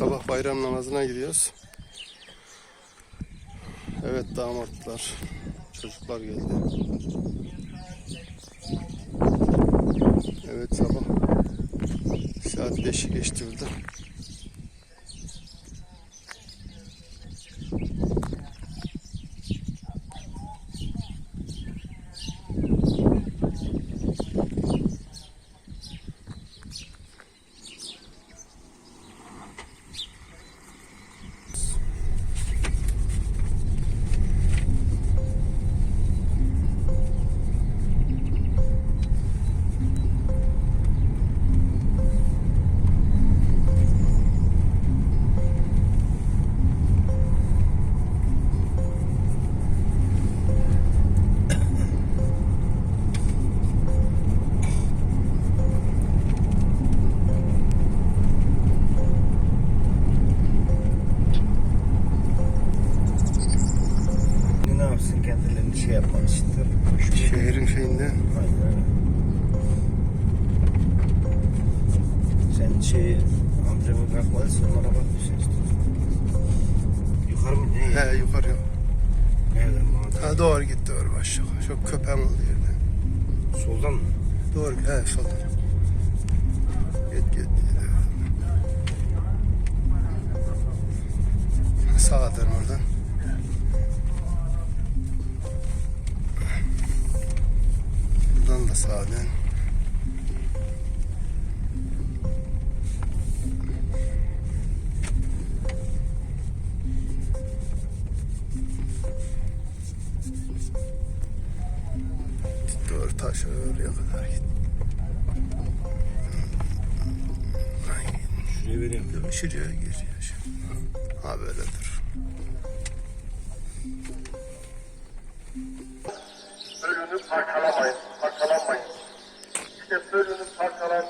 sabah bayram namazına gidiyoruz. Evet damatlar, çocuklar geldi. Evet sabah saat 5'i geçti burada. Şey yapmak istiyor. Şehrin şeyinde Aynen. Sen şey antrenman bırakmalısın onlara bakmışsın istiyorsan. Yukarı mı? Ne? he yukarı yok. Nereden bu? Ha doğru git doğru aşağı. Çok köpeğim oldu yerde. Soldan mı? Doğru he solda. Git git. Sağa dön oradan. Dön. Doğru taş oraya kadar git. Şuraya vereyim. Şuraya gir ya şimdi. Ha böyle dur. Bölünüp parçalamayın, parçalanmayın. İşte bölünüp parçalandığımız